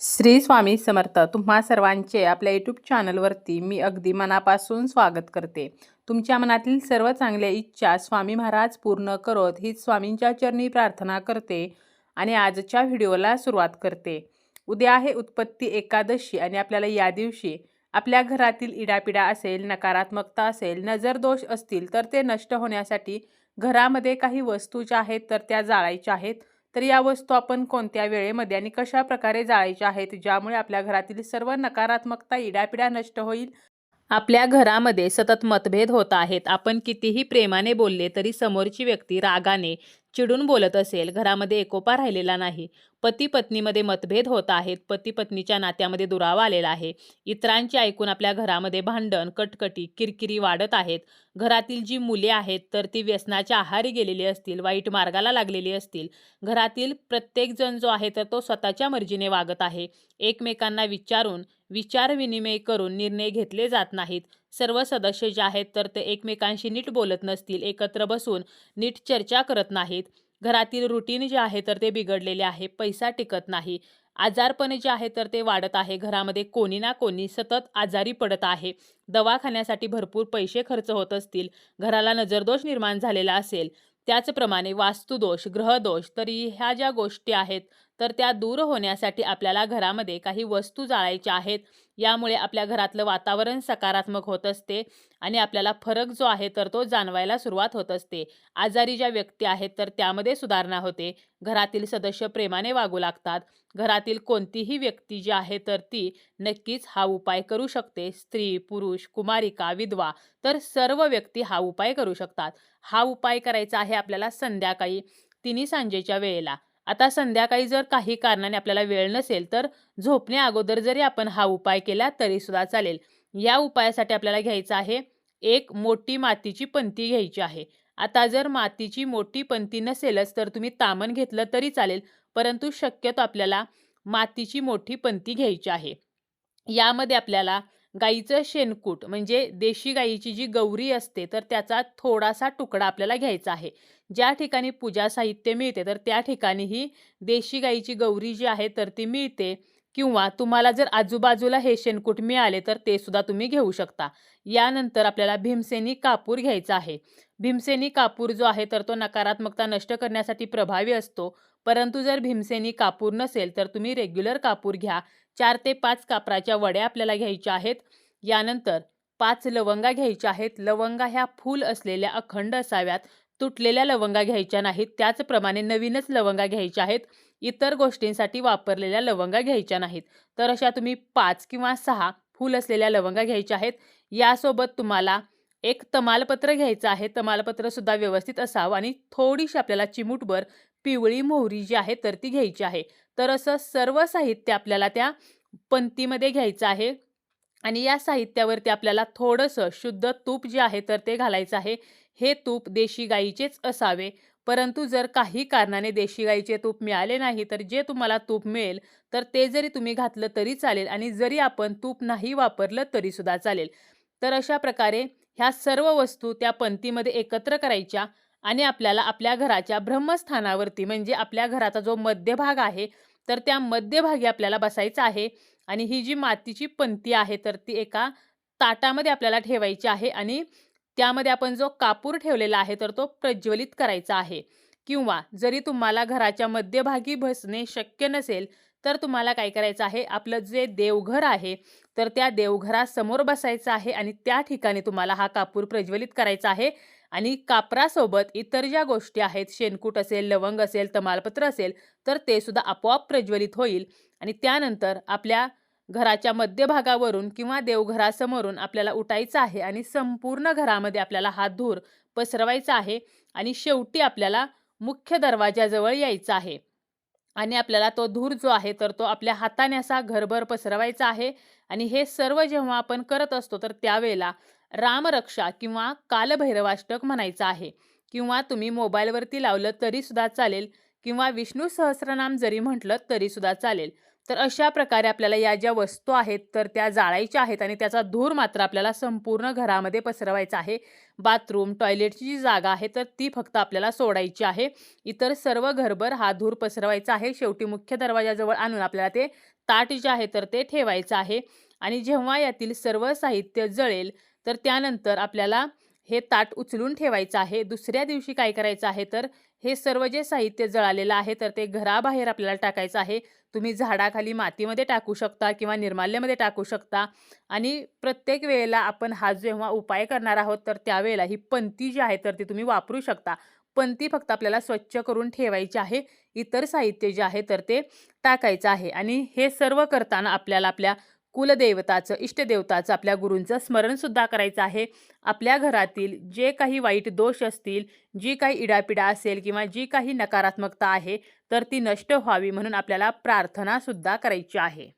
श्री स्वामी समर्थ. तुम्हा सर्वांचे आपल्या यूट्यूब चॅनलवरती मी अगदी मनापासून स्वागत करते. तुमच्या मनातील सर्व चांगल्या इच्छा स्वामी महाराज पूर्ण करत ही स्वामींच्या चरणी प्रार्थना करते आणि आजच्या व्हिडिओला सुरुवात करते. उद्या आहे उत्पत्ती एकादशी आणि आपल्याला या दिवशी आपल्या घरातील इडापिडा असेल नकारात्मकता असेल नजर दोष असतील तर ते नष्ट होण्यासाठी घरामध्ये काही वस्तू ज्या आहेत तर त्या जाळायच्या आहेत. तर या वस्तू आपण कोणत्या वेळेमध्ये आणि कशा प्रकारे जाळायच्या आहेत ज्यामुळे आपल्या घरातील सर्व नकारात्मकता इडापिडा नष्ट होईल? आपल्या घरामध्ये सतत मतभेद होत आहेत. आपण कितीही प्रेमाने बोलले तरी समोरची व्यक्ती रागाने चिडून बोलत असेल घरामध्ये एकोपा राहिलेला नाही. पती पत्नीमध्ये मतभेद होत आहेत पती पत्नीच्या नात्यामध्ये दुरावा आलेला आहे. इतरांचे ऐकून आपल्या घरामध्ये भांडण कटकटी किरकिरी वाढत आहेत. घरातील जी मुले आहेत तर ती व्यसनाच्या आहारी गेलेली असतील वाईट मार्गाला लागलेली असतील. घरातील प्रत्येकजण जो आहे तर तो स्वतःच्या मर्जीने वागत आहे. एकमेकांना विचारून विचार विनिमय करून निर्णय घेतले जात नाहीत. सर्व सदस्य जे आहेत तर ते एकमेकांशी नीट बोलत नसतील एकत्र बसून नीट चर्चा करत नाहीत. घरातील रुटीन जे आहे तर ते बिघडलेले आहे पैसा टिकत नाही. आजारपण जे आहे तर ते वाढत आहे घरामध्ये कोणी ना कोणी सतत आजारी पडत आहे. दवाखान्यासाठी भरपूर पैसे खर्च होत असतील घराला नजरदोष निर्माण झालेला असेल. त्याचप्रमाणे वास्तुदोष ग्रहदोष तरी ह्या ज्या गोष्टी आहेत तर त्या दूर होण्यासाठी आपल्याला घरामध्ये काही वस्तू जाळायच्या आहेत. यामुळे आपल्या घरातलं वातावरण सकारात्मक होत असते आणि आपल्याला फरक जो आहे तर तो जाणवायला सुरुवात होत असते. आजारी ज्या व्यक्ती आहेत तर त्यामध्ये सुधारणा होते. घरातील सदस्य प्रेमाने वागू लागतात. घरातील कोणतीही व्यक्ती जी आहे तर ती नक्कीच हा उपाय करू शकते. स्त्री पुरुष कुमारिका विधवा तर सर्व व्यक्ती हा उपाय करू शकतात. हा उपाय करायचा आहे आपल्याला संध्याकाळी तिन्ही सांजेच्या वेळेला. आता संध्याकाळी जर काही कारणाने आपल्याला वेळ नसेल तर झोपण्या अगोदर जरी आपण हा उपाय केला तरी सुद्धा चालेल. या उपायासाठी आपल्याला घ्यायचं आहे एक मोठी मातीची पंती घ्यायची आहे. आता जर मातीची मोठी पंती नसेलच तर तुम्ही तामण घेतलं तरी चालेल परंतु शक्यतो आपल्याला मातीची मोठी पंती घ्यायची आहे. यामध्ये आपल्याला गाईचं शेणकूट म्हणजे देशी गाईची जी गौरी असते तर त्याचा थोडासा तुकडा आपल्याला घ्यायचा आहे. ज्या ठिकाणी पूजा साहित्य मिळते तर त्या ठिकाणी ही देशी गाईची गौरी जी आहे तर ती मिळते. किंवा तुम्हाला जर आजूबाजूला हे शेणकूट मिळाले तर ते सुद्धा तुम्ही घेऊ शकता. यानंतर आपल्याला भीमसेनी कापूर घ्यायचा आहे. भीमसेनी कापूर जो आहे तर तो नकारात्मकता नष्ट करण्यासाठी प्रभावी असतो. परंतु जर भीमसेनी कापूर नसेल तर तुम्ही रेग्युलर कापूर घ्या. चार ते पाच कापराच्या वड्या आपल्याला घ्यायच्या आहेत. यानंतर पाच लवंगा घ्यायच्या आहेत. लवंगा ह्या फूल असलेल्या अखंड असाव्यात. तुटलेल्या लवंगा घ्यायच्या नाहीत. त्याचप्रमाणे नवीनच लवंगा घ्यायच्या आहेत. इतर गोष्टींसाठी वापरलेल्या लवंगा घ्यायच्या नाहीत. तर अशा तुम्ही पाच किंवा सहा फूल असलेल्या लवंगा घ्यायच्या आहेत. यासोबत तुम्हाला एक तमालपत्र घ्यायचं आहे. तमालपत्रसुद्धा व्यवस्थित असावं आणि थोडीशी आपल्याला चिमूटभर पिवळी मोहरी जी आहे तर ती घ्यायची आहे. तर असं सर्व साहित्य आपल्याला त्या पंक्तीमध्ये घ्यायचं आहे. आणि या साहित्यावरती आपल्याला थोडंसं शुद्ध तूप जे आहे तर ते घालायचं आहे. हे तूप देशी गाईचेच असावे. परंतु जर काही कारणाने देशी गाईचे तूप मिळाले नाही तर जे तुम्हाला तूप मिळेल तर ते जरी तुम्ही घातलं तरी चालेल. आणि जरी आपण तूप नाही वापरलं तरीसुद्धा चालेल. तर अशा प्रकारे ह्या सर्व वस्तू त्या पंक्तीमध्ये एकत्र करायच्या. आणि आपल्याला आपल्या घराच्या ब्रह्मस्थानावरती म्हणजे आपल्या घराचा जो मध्यभाग आहे तर त्या मध्यभागी आपल्याला बसायचं आहे. आणि ही जी मातीची पंती आहे तर ती एका ताटामध्ये आपल्याला ठेवायची आहे आणि त्यामध्ये आपण जो कापूर ठेवलेला आहे तर तो प्रज्वलित करायचा आहे. किंवा जरी तुम्हाला घराच्या मध्यभागी बसणे शक्य नसेल तर तुम्हाला काय करायचं आहे आपलं जे देवघर आहे तर त्या देवघरासमोर बसायचं आहे आणि त्या ठिकाणी तुम्हाला हा कापूर प्रज्वलित करायचा आहे. आणि कापरासोबत इतर ज्या गोष्टी आहेत शेणकूट असेल लवंग असेल तमालपत्र असेल तर ते सुद्धा आपोआप प्रज्वलित होईल आणि त्यानंतर आपल्या घराच्या मध्यभागावरून किंवा देवघरासमोरून आपल्याला उठायचं आहे आणि संपूर्ण घरामध्ये आपल्याला हा धूर पसरवायचा आहे आणि शेवटी आपल्याला मुख्य दरवाजाजवळ यायचं आहे. आणि आपल्याला तो धूर जो आहे तर तो आपल्या हाताने असा घरभर पसरवायचा आहे आणि हे सर्व जेव्हा आपण करत असतो तर त्यावेळेला रामरक्षा किंवा कालभैरवाष्टक म्हणायचं आहे. किंवा तुम्ही मोबाईलवरती लावलं तरीसुद्धा चालेल किंवा विष्णू सहस्रनाम जरी म्हटलं तरीसुद्धा चालेल. तर अशा प्रकारे आपल्याला या ज्या वस्तू आहेत तर त्या जाळायच्या आहेत आणि त्याचा धूर मात्र आपल्याला संपूर्ण घरामध्ये पसरवायचा आहे. बाथरूम टॉयलेटची जी जागा आहे तर ती फक्त आपल्याला सोडायची आहे. इतर सर्व घरभर हा धूर पसरवायचा आहे. शेवटी मुख्य दरवाजाजवळ आणून आपल्याला ते ताट जे आहे तर ते ठेवायचं आहे. आणि जेव्हा यातील सर्व साहित्य जळेल तर त्यानंतर आपल्याला हे ताट उचलून ठेवायचं आहे. दुसऱ्या दिवशी काय करायचं आहे तर हे सर्व जे साहित्य जळालेलं आहे तर ते घराबाहेर आपल्याला टाकायचं आहे. तुम्ही झाडाखाली मातीमध्ये टाकू शकता किंवा निर्माल्यमध्ये टाकू शकता. आणि प्रत्येक वेळेला आपण हा जेव्हा उपाय करणार आहोत तर त्यावेळेला ही पंती जी आहे तर ती तुम्ही वापरू शकता. पंती फक्त आपल्याला स्वच्छ करून ठेवायची आहे. इतर साहित्य जे आहे तर ते टाकायचं आहे. आणि हे सर्व करताना आपल्याला आपल्या कुलदेवताचं इष्टदेवताचं आपल्या गुरूंचं स्मरणसुद्धा करायचं आहे. आपल्या घरातील जे काही वाईट दोष असतील जी काही इडापिडा असेल किंवा जी काही नकारात्मकता आहे तर ती नष्ट व्हावी म्हणून आपल्याला प्रार्थनासुद्धा करायची आहे.